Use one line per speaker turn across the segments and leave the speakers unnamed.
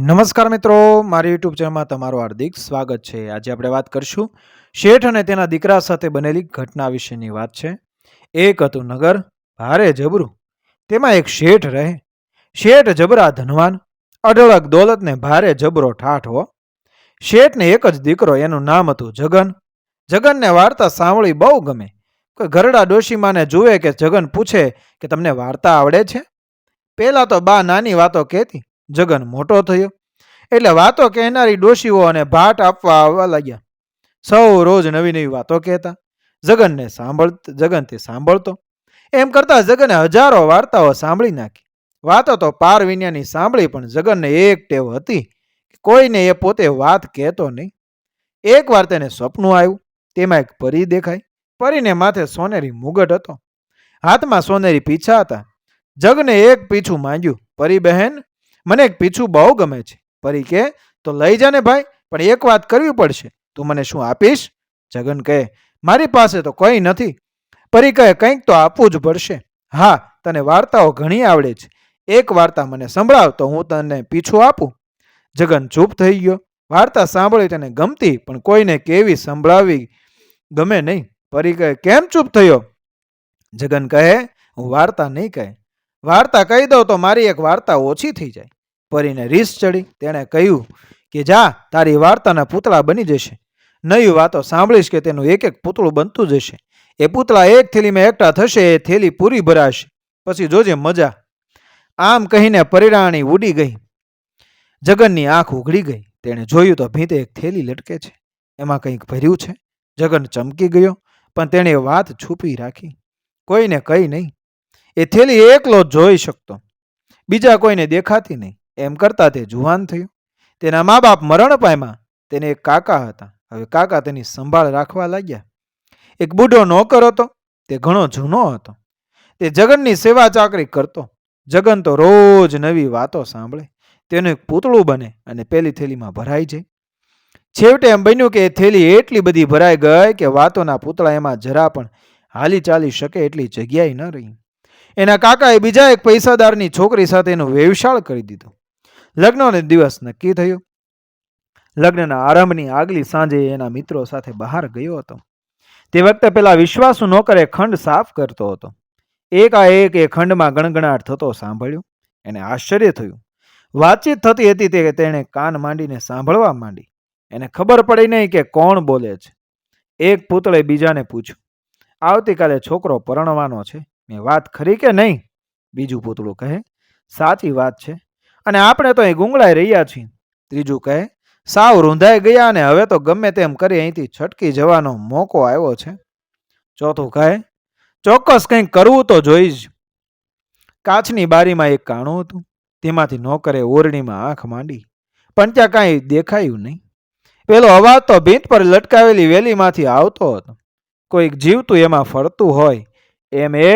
નમસ્કાર મિત્રો, મારી યુટ્યુબ ચેનલમાં તમારું હાર્દિક સ્વાગત છે. આજે આપણે વાત કરશું શેઠ અને તેના દીકરા સાથે બનેલી ઘટના વિશેની વાત છે. એક હતું નગર, ભારે જબરું. તેમાં એક શેઠ રહે. શેઠ જબરા ધનવાન, અઢળક દોલતને ભારે જબરો ઠાઠ હો શેઠને એક જ દીકરો, એનું નામ હતું જગન. જગનને વાર્તા સાંભળી બહુ ગમે. કોઈ ઘરડા ડોશીમાને જુએ કે જગન પૂછે કે તમને વાર્તા આવડે છે? પહેલાં તો બા નાની વાતો કહેતી. જગન મોટો થયો. એટલે વાતો કહેનારી ડોશીઓ અને ભાટ આપવા આવવા લાગ્યા. સૌ રોજ નવી નવી વાતો કહેતા. જગનને સાંભળ, જગન તે સાંભળતો. એમ કરતા જગને હજારો વાર્તાઓ સાંભળી નાખી. વાતો તો પાર વિન્યાની સાંભળી, પણ જગનને એક ટેવ હતી કોઈને એ પોતે વાત કહેતો નહીં. એકવાર તેને સપનું આવ્યું. તેમાં એક પરી દેખાય પરીને માથે સોનેરી મુગટ હતો. હાથમાં સોનેરી પીછા હતા. જગને એક પીછું માંગ્યું. પરી બહેન મને એક પીછું બહુ ગમે છે. પરી કે, તો લઈ જાને ભાઈ, પણ એક વાત કરવી પડશે. તું મને શું આપીશ? જગન કહે, મારી પાસે તો કંઈ નથી. પરી કહે, કંઈક તો આપવું જ પડશે. હા, તને વાર્તાઓ ઘણી આવડે છે. એક વાર્તા મને સંભળાવ તો હું તને પીછું આપું. જગન ચૂપ થઈ ગયો. વાર્તા સાંભળી તેને ગમતી, પણ કોઈને કેવી સંભળાવી ગમે નહીં. પરી કહે, કેમ ચૂપ થયો? જગન કહે, હું વાર્તા નહીં કહે. વાર્તા કહી દઉં તો મારી એક વાર્તા ઓછી થઈ જાય. પરીને રીસ ચડી. તેણે કહ્યું કે, જા, તારી વાર્તાના પૂતળા બની જશે. નવી વાતો સાંભળીશ કે તેનું એક એક પૂતળું બનતું જશે. એ પૂતળા એક થેલીમાં એકઠા થશે, એ થેલી પૂરી ભરાશે. પછી જોજે મજા. આમ કહીને પરિરાણી ઉડી ગઈ. જગનની આંખ ઉઘડી ગઈ. તેણે જોયું તો ભીતે એક થેલી લટકે છે. એમાં કંઈક ભર્યું છે. જગન ચમકી ગયો, પણ તેણે વાત છુપી રાખી. કોઈને કહી નહીં. એ થેલી એકલો જ જોઈ શકતો. બીજા કોઈને દેખાતી નહીં. એમ કરતા તે જુવાન થયું. તેના મા બાપ મરણ પામ્યા. તેને એક કાકા હતા. હવે કાકા તેની સંભાળ રાખવા લાગ્યા. એક બુઢો નોકર હતો. તે ઘણો જૂનો હતો. તે જગનની સેવા ચાકરી કરતો. જગન તો રોજ નવી વાતો સાંભળે. તેનું એક પૂતળું બને અને પેલી થેલીમાં ભરાઈ જાય. છેવટે એમ બન્યું કે એ થેલી એટલી બધી ભરાઈ ગઈ કે વાતોના પૂતળા એમાં જરા પણ હાલી ચાલી શકે એટલી જગ્યાએ ન રહી. એના કાકાએ બીજા એક પૈસાદારની છોકરી સાથે એનો વ્યવસાળ કરી દીધો. લગ્નનો દિવસ નક્કી થયો. લગ્નના આરંભની આગલી સાંજે એના મિત્રો સાથે બહાર ગયો હતો. તે વખતે પેલા વિશ્વાસુ નોકરે ખંડ સાફ કરતો હતો. એકાએક એ ખંડમાં ગણગણાટ થતો સાંભળ્યો. એને આશ્ચર્ય થયું. વાતચીત થતી હતી તે તેણે કાન માંડીને સાંભળવા માંડી. એને ખબર પડી નહીં કે કોણ બોલે છે. એક પૂતળે બીજાને પૂછ્યું. આવતીકાલે છોકરો પરણવાનો છે. મેં વાત ખરી કે નહીં? બીજું પૂતળું કહે, સાચી વાત છે. અને આપણે તો અહીં ગુંગળાઈ રહ્યા છીએ. ત્રીજું કહે, સાવ રૂંધાઈ ગયા અને હવે તો ગમે તેમ કરી અહીંથી છટકી જવાનો મોકો આવ્યો છે. ચોથું કહે, ચોક્કસ કંઈક કરવું તો જોઈ જ કાચની બારીમાં એક કાણું હતું. તેમાંથી નોકરે ઓરડીમાં આંખ માંડી. પણ ત્યાં કાંઈ દેખાયું નહીં. પેલો અવાજ તો ભીંત પર લટકાવેલી વેલીમાંથી આવતો હતો. કોઈક જીવતું એમાં ફરતું હોય, એમ એ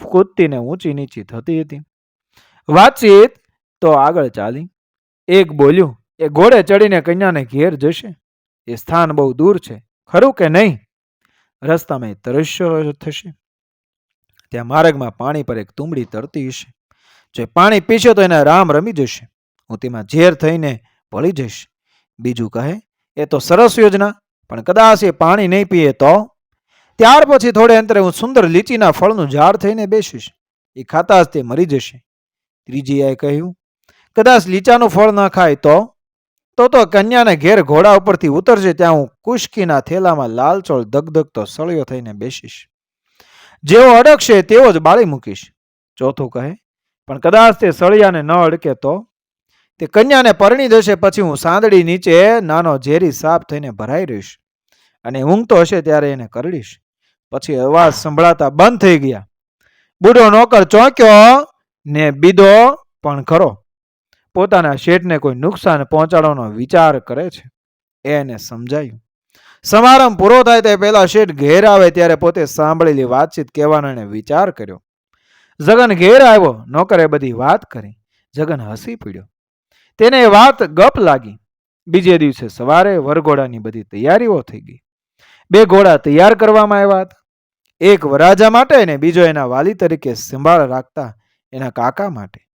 કૂદતીને ઊંચી નીચી થતી હતી. વાતચીત તો આગળ ચાલી. એક બોલ્યું, એ ઘોડે ચડીને કન્યાને ઘેર જશે. એ સ્થાન બહુ દૂર છે. ખરું કે નહીં? રસ્તામાં તરસ્યો થશે. ત્યાં માર્ગમાં પાણી પર એક તુંબડી તરતી હશે. જો પાણી પીશે તો એના રામ રમી જશે. હું તેમાં ઝેર થઈને ભળી જઈશ. બીજું કહે, એ તો સરસ યોજના, પણ કદાચ એ પાણી નહીં પીએ તો? ત્યાર પછી થોડે અંતરે હું સુંદર લીચીના ફળનું ઝાડ થઈને બેસીશ. એ ખાતા જ તે મરી જશે. ત્રીજીએ કહ્યું કદાચ લીચાનું ફળ ન ખાય તો? તો તો કન્યાને ઘેર ઘોડા ઉપરથી ઉતરશે ત્યાં હું કુશકીના થેલામાં લાલચોળ ધગધગતો સળિયો થઈને બેસીશ. જેવો અડકશે તેવો જ બાળી મૂકીશ. ચોથું કહે, પણ કદાચ તે સળિયાને ન અડકે તો? તે કન્યાને પરણી જશે પછી હું સાંદડી નીચે નાનો ઝેરી સાપ થઈને ભરાઈ રહીશ. અને ઊંઘતો હશે ત્યારે એને કરડીશ. પછી અવાજ સંભળાતા બંધ થઈ ગયા. બુઢો નોકર ચોંક્યો ને બીધો પણ ખરો. પોતાના શેઠને કોઈ નુકસાન પહોંચાડવાનો વિચાર કરે છે. એને સમજાયું. સમારંભ પૂરો થાય તે પહેલા શેઠ ઘેર આવે ત્યારે પોતે સાંભળેલી વાતચીત કહેવાનો એને વિચાર કર્યો. જગન ઘેર આવ્યો, નોકરે બધી વાત કરી. જગન હસી પીડ્યો. તેને વાત ગપ લાગી. બીજે દિવસે સવારે વરઘોડાની બધી તૈયારીઓ થઈ ગઈ. બે ઘોડા તૈયાર કરવામાં આવ્યા હતા. એક વરાજા માટે ને બીજો એના વાલી તરીકે સંભાળ રાખતા એના કાકા માટે.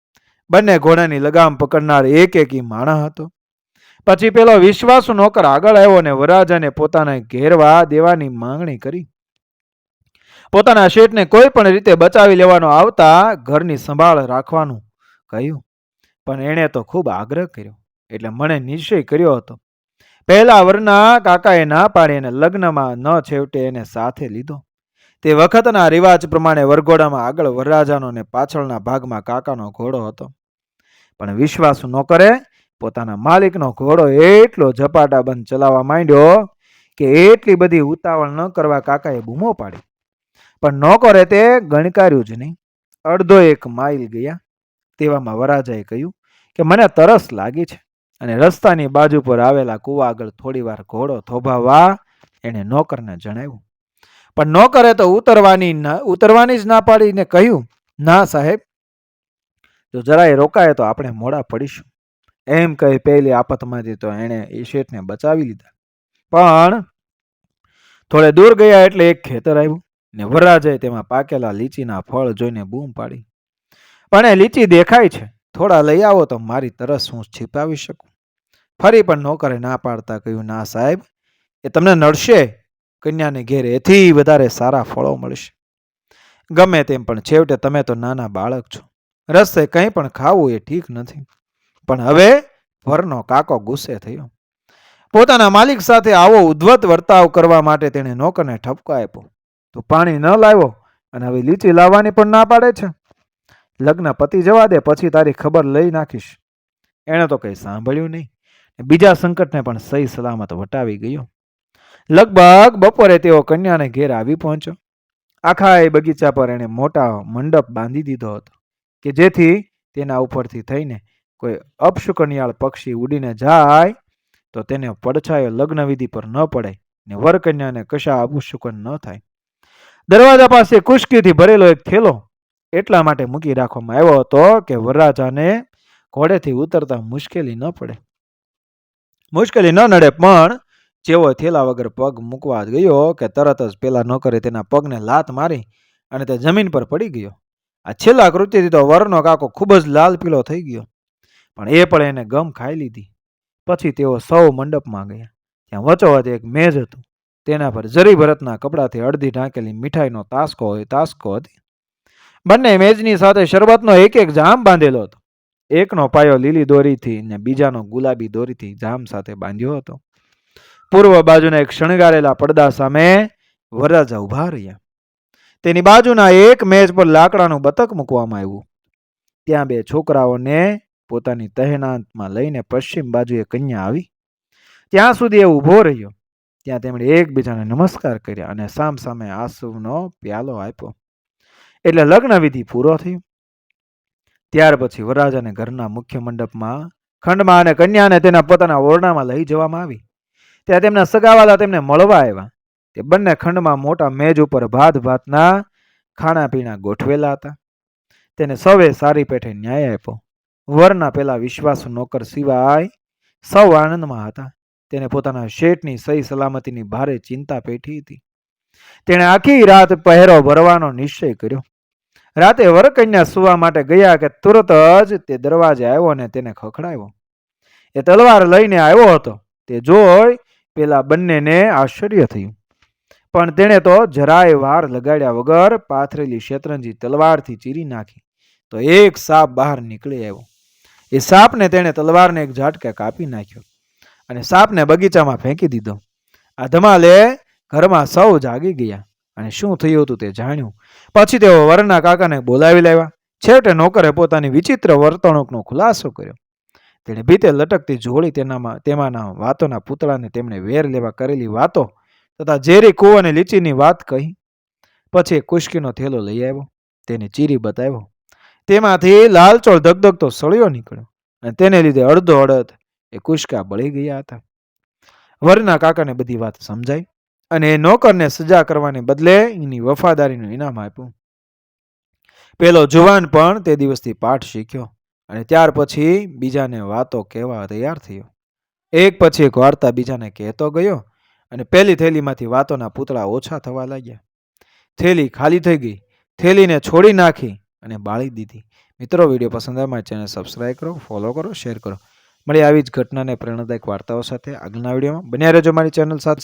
બંને ઘોડાની લગામ પકડનાર એક એકી માણસ હતો. પછી પેલો વિશ્વાસુ નોકર આગળ આવ્યો અને વરરાજાને પોતાને ઘેરવા દેવાની માંગણી કરી. પોતાના શેઠને કોઈ પણ રીતે બચાવી લેવાનો આવતા ઘરની સંભાળ રાખવાનું કહ્યું. પણ એણે તો ખૂબ આગ્રહ કર્યો, એટલે મને નિશ્ચય કર્યો હતો. પહેલા વરના કાકાએ ના પાડી અને લગ્નમાં ન છેવટે એને સાથે લીધો. તે વખતના રિવાજ પ્રમાણે વરઘોડામાં આગળ વરરાજાનો ને પાછળના ભાગમાં કાકાનો ઘોડો હતો. પણ વિશ્વાસ ન કરે, પોતાના માલિકનો ઘોડો એટલો ઝપાટાબંધ ચલાવવા માંડ્યો કે એટલી બધી ઉતાવળ ન કરવા કાકાએ બૂમો પાડી. પણ નોકરે તે ગણકાર્યું જ નહીં. અડધો એક માઇલ ગયા. તેવામાં વરાજાએ કહ્યું કે મને તરસ લાગી છે અને રસ્તાની બાજુ પર આવેલા કૂવા આગળ થોડીવાર ઘોડો થોભાવવા એણે નોકરને જણાવ્યું. પણ ન કરે તો ઉતરવાની ના, ઉતરવાની જ ના પાડીને કહ્યું, ના સાહેબ. જો જરાય રોકાય તો આપણે મોડા પડીશું. એમ કહી પહેલી આફતમાંથી તો એણે એ શેઠને બચાવી લીધા. પણ થોડે દૂર ગયા એટલે એક ખેતર આવ્યું ને વરરાજાએ તેમાં પાકેલા લીચીના ફળ જોઈને બૂમ પાડી. પણ એ લીચી દેખાય છે. થોડા લઈ આવો તો મારી તરસ હું છીપાવી શકું. ફરી પણ નોકરે ના પાડતા કહ્યું, ના સાહેબ, એ તમને નડશે? કન્યાને ઘેર એથી વધારે સારા ફળો મળશે. ગમે તેમ પણ છેવટે તમે તો નાના બાળક છો. રસ્તે કંઈ પણ ખાવું એ ઠીક નથી. પણ હવે વરનો કાકો ગુસ્સે થયો. પોતાના માલિક સાથે આવો ઉદ્વત વર્તાવ કરવા માટે તેણે નોકરને ઠપકો આપ્યો. તું પાણી ન લાવ્યો અને હવે લીચી લાવવાની પણ ના પાડે છે? લગ્ન પતિ જવા દે, પછી તારી ખબર લઈ નાખીશ. એણે તો કંઈ સાંભળ્યું નહીં. બીજા સંકટને પણ સહી સલામત વટાવી ગયો. લગભગ બપોરે તેઓ કન્યાને ઘેર આવી પહોંચ્યો. આખા એ બગીચા પર એણે મોટા મંડપ બાંધી દીધો હતો, કે જેથી તેના ઉપરથી થઈને કોઈ અપશુકન્યાળ પક્ષી ઉડીને જાય, તો તેને પડછાયો લગ્નવિધિ પર ન પડે ને વરકન્યાને કશા અપશુકન ન થાય. દરવાજા પાસે કુશકીથી ભરેલો એક થેલો એટલા માટે મૂકી રાખવામાં આવ્યો હતો કે વરરાજાને ઘોડેથી ઉતરતા મુશ્કેલી ન પડે. મુશ્કેલી ન નડે પણ જેવો થેલા વગર પગ મૂકવા ગયો કે તરત જ પેલા નોકરે તેના પગને લાત મારી અને તે જમીન પર પડી ગયો. આ છેલ્લા કૃત્યથી તો વરનો કાકો ખૂબ જ લાલ પીળો થઈ ગયો, પણ એ પણ એને ગમ ખાઈ લીધી. પછી તેઓ સૌ મંડપમાં ગયા. ત્યાં વચોવચ એક મેજ હતું. તેના પર જરી ભરતના કપડાથી અડધી ઢાંકેલી મીઠાઈનો તાસકો હોય તાસકો હતી. બંને મેજની સાથે શરબતનો એક એક જામ બાંધેલો હતો. એકનો પાયો લીલી દોરીથી ને બીજાનો ગુલાબી દોરીથી જામ સાથે બાંધ્યો હતો. પૂર્વ બાજુના એક શણગારેલા પડદા સામે વરરાજા ઊભા રહ્યા. તેની બાજુના એક મેજ પર લાકડાનું બતક મૂકવામાં આવ્યું. ત્યાં બે છોકરાઓને પોતાની તહેનાતમાં લઈને પશ્ચિમ બાજુએ કન્યા આવી. ત્યાં સુધી એ ઊભો રહ્યો. ત્યાં તેમણે એકબીજાને નમસ્કાર કર્યા અને સામ સામે આંસુનો પ્યાલો આપ્યો. એટલે લગ્ન વિધિ પૂરો થયો. ત્યાર પછી વરરાજાને ઘરના મુખ્ય મંડપમાં ખંડમાં અને કન્યાને તેના પોતાના ઓરડામાં લઈ જવામાં આવી. ત્યાં તેમના સગાવાલા તેમને મળવા આવ્યા. તે બંને ખંડમાં મોટા મેજ ઉપર ભાત ભાતના ખાણા પીણા ગોઠવેલા હતા. તેને સૌએ સારી પેઠે ન્યાય આપ્યો. વરના પેલા વિશ્વાસુ નોકર સિવાય સૌ આનંદમાં હતા. તેને પોતાના શેઠની સહી સલામતીની ભારે ચિંતા પેઠી હતી. તેણે આખી રાત પહેરો ભરવાનો નિશ્ચય કર્યો. રાતે વરકન્યા સુવા માટે ગયા કે તુરત જ તે દરવાજે આવ્યો અને તેને ખખડાવ્યો. એ તલવાર લઈને આવ્યો હતો. તે જોઈ પેલા બંનેને આશ્ચર્ય થયું. પણ તેણે તો જરાય વાર લગાડ્યા વગર પાથરેલી શેતરંજી તલવારથી ચીરી નાખી. તો એક સાપ બહાર નીકળી આવ્યો. એ સાપને તેણે તલવારને એક ઝાટકે કાપી નાખ્યો અને સાપને બગીચામાં ફેંકી દીધો. આ ધમાલે ઘરમાં સૌ જાગી ગયા અને શું થયું હતું તે જાણ્યું. પછી તેઓ વરના કાકાને બોલાવી લાવ્યા. છેવટે નોકરે પોતાની વિચિત્ર વર્તણૂકનો ખુલાસો કર્યો. તેણે ભીતે લટકતી જોડી તેનામાં, તેમાંના વાતોના પૂતળાને તેમણે વેર લેવા કરેલી વાતો તથા ઝેરી કૂવ અને લીચીની વાત કહી. પછી કુશ્કીનો થેલો લઈ આવ્યો, તેને ચીરી બતાવ્યો. તેમાંથી લાલચોળ ધગધગતો સળિયો નીકળ્યો અને તેને લીધે અડધો અડધ એ કુશ્કા બળી ગયા હતા. વરના કાકાને બધી વાત સમજાઈ અને એ નોકરને સજા કરવાને બદલે એની વફાદારીનું ઇનામ આપ્યું. પેલો જુવાન પણ તે દિવસથી પાઠ શીખ્યો. અને ત્યાર પછી બીજાને વાતો કહેવા તૈયાર થયો. એક પછી એક વાર્તા બીજાને કહેતો ગયો અને પહેલી થેલીમાંથી વાતોના પૂતળા ઓછા થવા લાગ્યા. થેલી ખાલી થઈ ગઈ. થેલીને છોડી નાખી અને બાળી દીધી. મિત્રો, વીડિયો પસંદ આવે મારી ચેનલ સબસ્ક્રાઈબ કરો, ફોલો કરો, શેર કરો. મળી આવી જ ઘટનાને પ્રેરણાદાયક વાર્તાઓ સાથે આગળના વિડીયોમાં. બન્યા રહેજો મારી ચેનલ સાથે.